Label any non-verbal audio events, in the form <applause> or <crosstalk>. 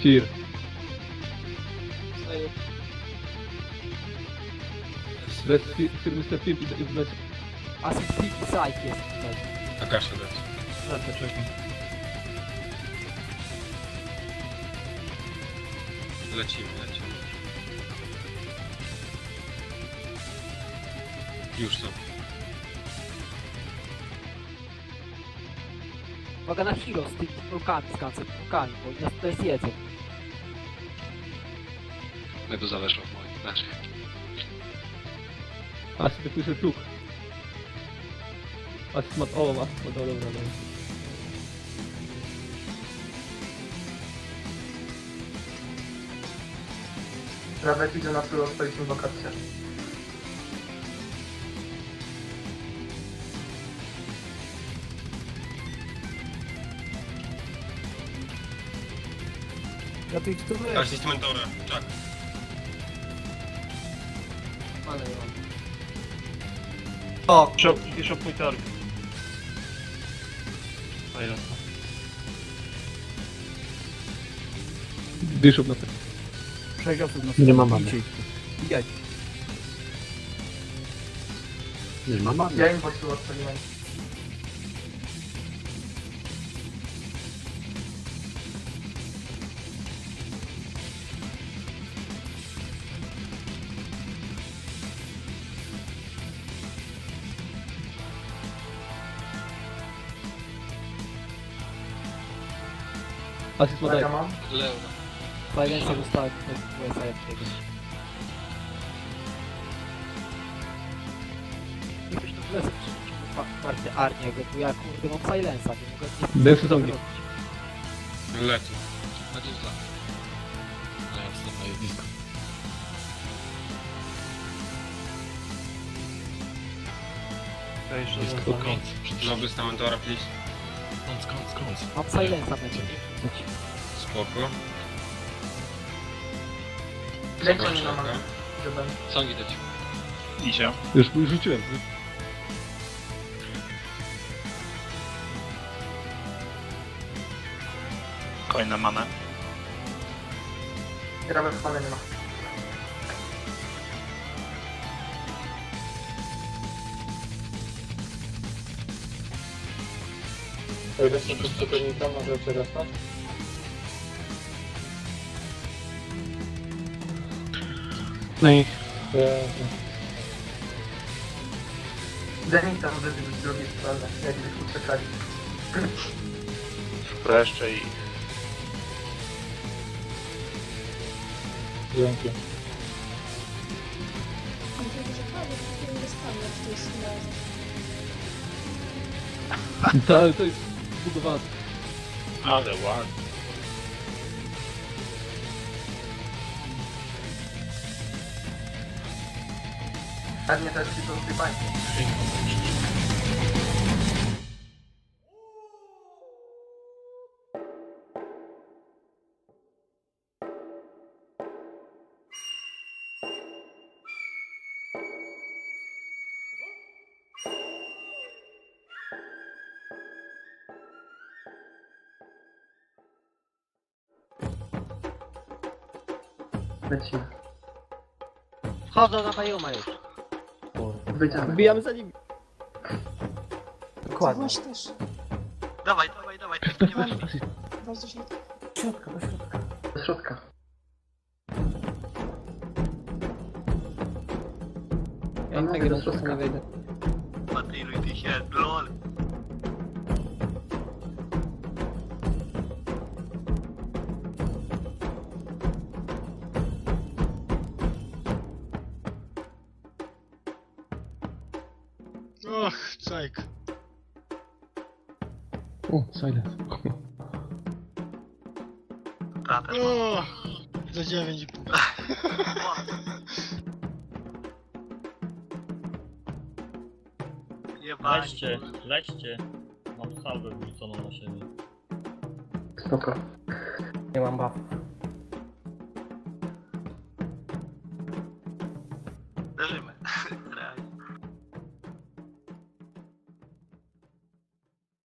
Fir. Red Fir, Fir, Mr. Fir, i lecę. Assist Flip Psych jest tutaj. Akasza dać. Lecę, czekam. Lecimy, lecimy. Już są. Uwaga na Hero z tymi rukami, z kancerkami, bo oni nas tutaj zjedzą. My to zależy od moich naszych. Asyst jak słyszę tuk. Asyst ma... O, ma... O, dobra, dobra, dobra. Nawet idzie na tył, odpaliśmy wakacje. Ja tu ich spróbuję. Asist mentora, czak. Ale ja. O, bishop, bishop mój targ. A ja. Bishop na pewno. Sześć osób na Nie ma mamy. Nie ma mamy. Ja im po prostu odpaliłem. Asyst ma daj. Uwaga mam. Leona. Silencer zostały tutaj w USA jakiegoś. Jakbyś tu lecę przy party Arniego, bo ja kurde mam silensa, nie mogę nic Dajesz zombie. zrobić. Lecą. A tu za. A ja wstałem na jednisko. Ja jeszcze Blisko zostawiam. końc. Przed Nowy na mentora, please. Końc, końc, końc. Mam silensa będzie. Spoko. Leciał mi na Czaka. manę. Żeby... Co widać? Idzie. Już już rzuciłem. Koń na manę. Gramy w panę nie ma. No i Zenit tam wybił z drugiej strony, jak byśmy uciekali. wreszcie i... Dzięki. Mówię, że prawie nie dostanę w tej sytuacji. Tak, to jest zbudowane. Ale ładnie. Ładnie też ci to tutaj Lecimy. Wchodzą na Bajoma już. Wyjdziemy. Wbijamy za nimi. Dokładnie. Właśnie też. Dawaj, dawaj, dawaj. Bardzo źle. Do środka. Ja i tak do środka nie wejdę. Patiluj ty się, lol. Och, cajk. O, silence. O, za 9,5. <laughs> Lećcie, lećcie. Mam salwę wrzuconą na siebie. Spoko. Nie mam buff.